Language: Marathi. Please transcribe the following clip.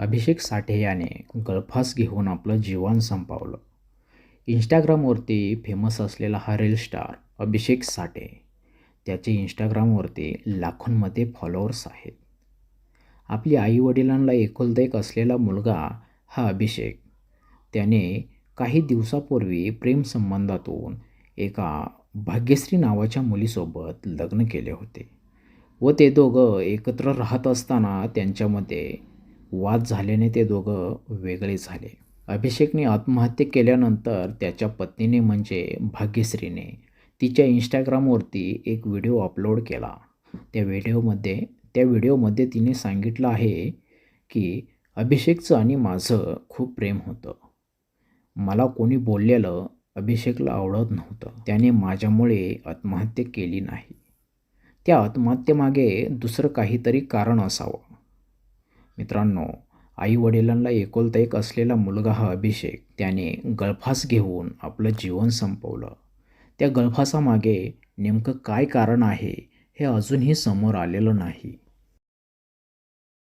अभिषेक साठे याने गळफास घेऊन आपलं जीवन संपवलं. इंस्टाग्रामवरती फेमस असलेला हा रील स्टार अभिषेक साठे. त्याचे इंस्टाग्रामवरती लाखोंमध्ये फॉलोअर्स आहेत. आपली आईवडिलांना एकुलता असलेला मुलगा हा अभिषेक. त्याने काही दिवसापूर्वी प्रेमसंबंधातून एका भाग्यश्री नावाच्या मुलीसोबत लग्न केले होते व ते दोघं एकत्र राहत असताना त्यांच्यामध्ये वाद झाल्याने ते दोघं वेगळे झाले. अभिषेकने आत्महत्या केल्यानंतर त्याच्या पत्नीने म्हणजे भाग्यश्रीने तिच्या इंस्टाग्रामवरती एक व्हिडिओ अपलोड केला. त्या व्हिडिओमध्ये त्या व्हिडिओमध्ये तिने सांगितलं आहे की अभिषेकचं आणि माझं खूप प्रेम होतं. मला कोणी बोललेलं अभिषेकला आवडत नव्हतं. त्याने माझ्यामुळे आत्महत्या केली नाही. त्या आत्महत्येमागे दुसरं काहीतरी कारण असावं. मित्रांनो आईवडिलांना एकोलता एक असलेला मुलगा हा अभिषेक त्याने गळफास घेऊन आपलं जीवन संपवलं. त्या गळफासामागे नेमकं काय कारण आहे हे अजूनही समोर आलेलं नाही.